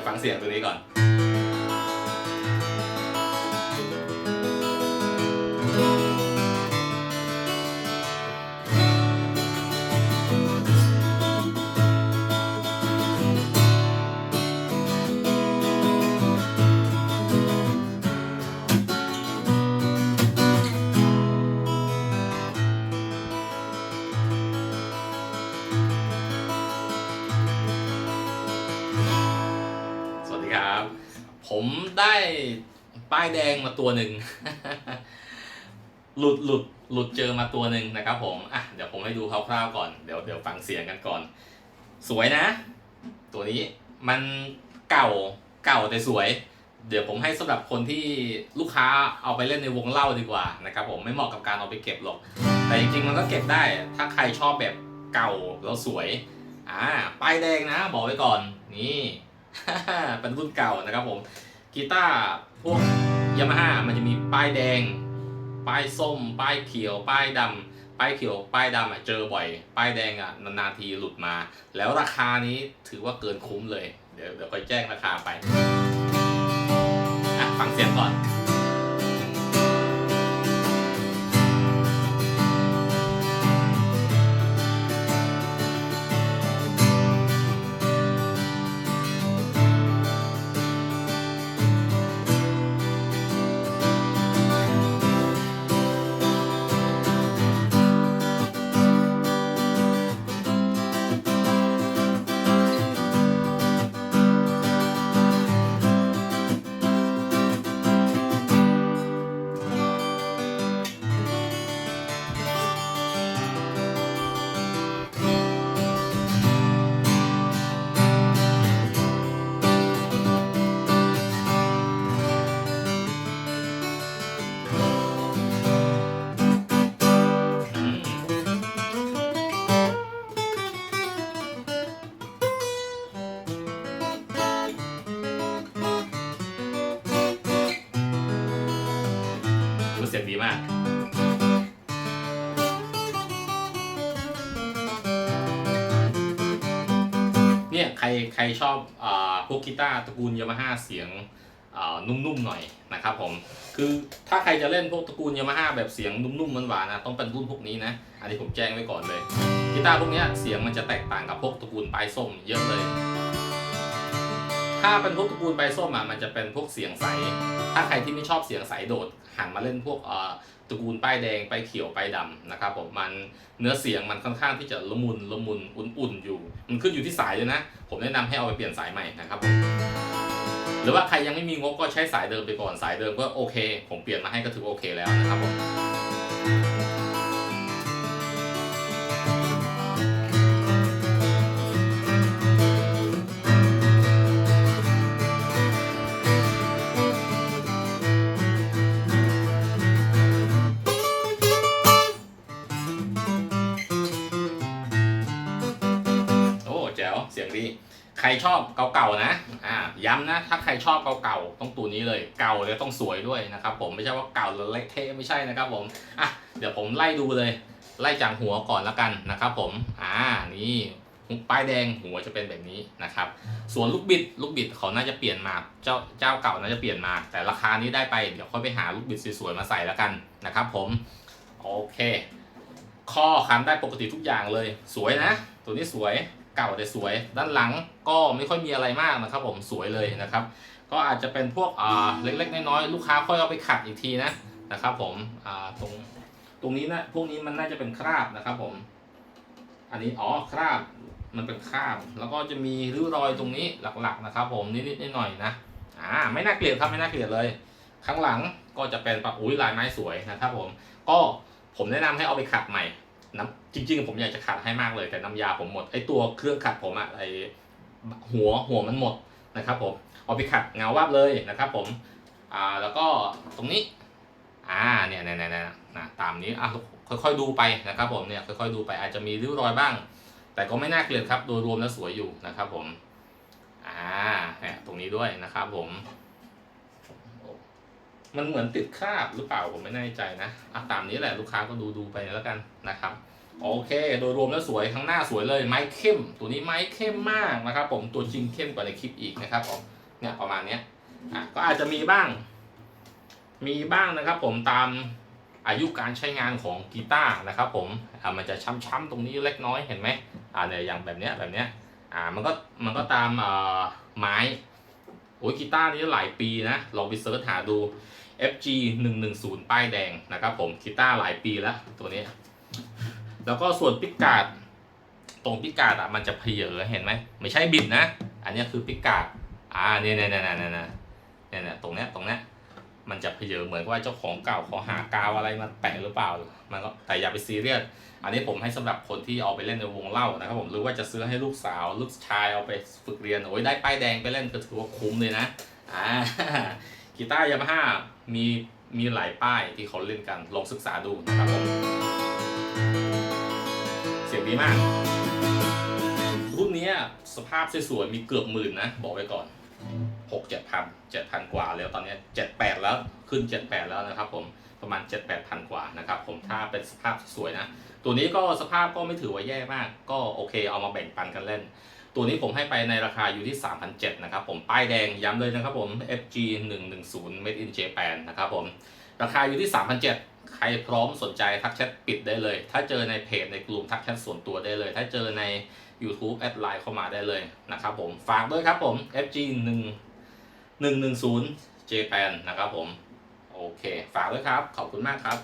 ยวฟังเสียงตัวนี้ก่อน ผมได้ป้ายแดงมาตัวหนึ่ง หลุดหลุดหลุดเจอมาตัวหนึ่งนะครับ ผม อะ เดี๋ยวผมให้ดูคร่าวๆก่อน เดี๋ยวเดี๋ยวฟังเสียงกันก่อน สวยนะ ตัวนี้มันเก่าเก่าแต่สวย เดี๋ยวผมให้สำหรับคนที่ลูกค้าเอาไปเล่นในวงเล่าดีกว่านะครับผมไม่เหมาะกับการเอาไปเก็บหรอก แต่จริงๆมันก็เก็บได้ ถ้าใครชอบแบบเก่าแล้วสวย อ่า ป้ายแดงนะ บอกไว้ก่อน นี่ เป็นรุ่นเก่านะครับผมกีตาร์พวกยามาฮ่ามันจะมีป้ายแดง ป้ายส้ม ป้ายเขียว ป้ายดำป้ายเขียว ป้ายดำอะเจอบ่อย ป้ายแดงอะนานๆทีหลุดมา แล้วราคานี้ถือว่าเกินคุ้มเลย เดี๋ยวเดี๋ยวค่อยแจ้งราคาไปอะฟังเสียงก่อน เสียงดีมากเนี่ยใครใครชอบอพวกกีตาร์ตระกูลยามาฮ่าเสียงนุ่มๆหน่อยนะครับผมคือถ้าใครจะเล่นพวกตระกูลยามาฮ่าแบบเสียงนุ่มๆหวานๆนะต้องเป็นรุ่นพวกนี้นะอันนี้ผมแจ้งไว้ก่อนเลยกีตาร์พวกเนี้ยเสียงมันจะแตกต่างกับพวกตระกูลปลายส้มเยอะเลย ถ้าเป็นพวกตระกูลปลายส้มอะมันจะเป็นพวกเสียงใส ถ้าใครที่ไม่ชอบเสียงใสโดดหันมาเล่นพวกเอ่อตระกูลป้ายแดงป้ายเขียวป้ายดำนะครับผมมันเนื้อเสียงมันค่อนข้างที่จะละมุนละมุนอุ่นๆอยู่ มันขึ้นอยู่ที่สายเลยนะ ผมแนะนำให้เอาไปเปลี่ยนสายใหม่นะครับผมหรือว่าใครยังไม่มีงบก็ใช้สายเดิมไปก่อนสายเดิมก็โอเค ผมเปลี่ยนมาให้ก็ถือโอเคแล้วนะครับผม วเสียงดีใครชอบเก่าๆนะอ่าย้ำนะ ถ้าใครชอบเก่าๆต้องตัวนี้เลยเก่าแล้วต้องสวยด้วยนะครับ ผมไม่ใช่ว่าเก่าแล้วเละเทะไม่ใช่นะครับ ผมอะเดี๋ยวผมไล่ดูเลย ไล่จากหัวก่อนแล้วกันนะครับ ผมอ่านี่ป้ายแดงหัวจะเป็นแบบนี้นะครับ ส่วนลูกบิดลูกบิดเขาน่าจะเปลี่ยนมาเจ้าเจ้าเก่าน่าจะเปลี่ยนมา แต่ราคานี้ได้ไปเดี๋ยวค่อยไปหาลูกบิดสวยๆมาใส่แล้วกันนะครับ ผมโอเค ข้อคันได้ปกติทุกอย่างเลย สวยนะ ตัวนี้สวย เก่าแต่สวย ด้านหลังก็ไม่ค่อยมีอะไรมากนะครับ ผมสวยเลยนะครับ ก็อาจจะเป็นพวกอ่าเล็ก ๆ น้อยๆลูกค้าค่อยเอาไปขัดอีกทีนะนะครับ ผมอ่าตรงตรงนี้นะพวกนี้มันน่าจะเป็นคราบนะครับ ผม อันนี้อ๋อคราบมันเป็นคราบ แล้วก็จะมีริ้วรอยตรงนี้หลักๆนะครับ ผมนิดๆหน่อยๆนะอ่าไม่น่าเกลียดครับไม่น่าเกลียดเลย ข้างหลังก็จะเป็นปะอุ้ยลายไม้สวยนะครับ ผมก็ผมแนะนำให้เอาไปขัดใหม่ น้ำจริงๆผมอยากจะขัดให้มากเลยแต่น้ำยาผมหมดไอตัวเครื่องขัดผมอะไอหัวหัวมันหมดนะครับผมเอาไปขัดเงาวับเลยนะครับผมอ่าแล้วก็ตรงนี้อ่าเนี่ยเนี่ยเนี่ยเนี่ยนะตามนี้อะค่อยๆดูไปนะครับผมเนี่ยค่อยๆดูไปอาจจะมีริ้วรอยบ้าง แต่ก็ไม่น่าเกลียดครับโดยรวมแล้วสวยอยู่นะครับผมอ่าเนี่ยตรงนี้ด้วยนะครับผม มันเหมือนติดคราบหรือเปล่าผมไม่แน่ใจนะอะตามนี้แหละลูกค้าก็ดูดูไปแล้วกันนะครับโอเค โดยรวมแล้วสวยข้งหน้าสวยเลยไม้เข้ม ตัวนี้ไม้เข้มมากนะครับ ผมตัวจริงเข้มกว่าในคลิปอีกนะครับผมเนี่ยประมาณเนี้ยอะก็อาจจะมีบ้าง มีบ้างนะครับ ผมตามอายุการใช้งานของกีตาร์นะครับ ผมอะมันจะช้ำๆตรงนี้เล็กน้อยเห็นไหมอ่าเนี่ยอย่างแบบเนี้ยแบบเนี้ยอ่ามันก็มันก็ตามเอ่อไม้ โอ้ยกีตาร์นี้หลายปีนะ ลองไปเสิร์ชหาดู FG 110ป้ายแดงนะครับผมกีตาร์หลายปีแล้วตัวนี้ แล้วก็ส่วนปิกกาดตรงปิกกาดอะมันจะเพเยอเห็นไหมไม่ใช่บิดนะ อันนี้คือปิกกาดอ่าเนี่ยเนี่ยเนี่ยเนี่ยเนี่ยเนี่ยเนี่ยตรงเนี้ยตรงเนี้ย มันจะเพเยอเหมือนว่าเจ้าของเก่าเขาหากาวอะไรมาแปะหรือเปล่ามันก็แต่อย่าไปซีเรียสอันนี้ผมให้สำหรับคนที่เอาไปเล่นในวงเล่านะครับผมหรือว่าจะซื้อให้ลูกสาวลูกชายเอาไปฝึกเรียนโอ้ยได้ป้ายแดงไปเล่นก็ถือว่าคุ้มเลยนะอ่ากีตาร์ยามาฮ่ามีมีหลายป้ายที่เขาเล่นกันลองศึกษาดูนะครับผมเสียงดีมากรุ่นนี้สภาพสวยๆมีเกือบหมื่นนะ บอกไว้ก่อน หกเจ็ดพันเจ็ดพันกว่าแล้วตอนนี้เจ็ดแปดแล้วขึ้นเจ็ดแปดแล้วนะครับผมประมาณเจ็ดแปดพันกว่านะครับผมถ้าเป็นสภาพสวยนะ ตัวนี้ก็สภาพก็ไม่ถือว่าแย่มาก ก็โอเคเอามาแบ่งปันกันเล่น ตัวนี้ผมให้ไปในราคาอยู่ที่ 3,700นะครับผมป้ายแดงย้ำเลยนะครับผม FG 110 Made in Japan นะครับผม ราคาอยู่ที่ 3,700 ใครพร้อมสนใจทักแชทปิดได้เลย ถ้าเจอในเพจในกลุ่มทักแชทส่วนตัวได้เลย ถ้าเจอใน YouTube แอดไลน์เข้ามาได้เลยนะครับผม ฝากด้วยครับผม FG 1 110 Japan นะครับผม โอเค ฝากด้วยครับ ขอบคุณมากครับ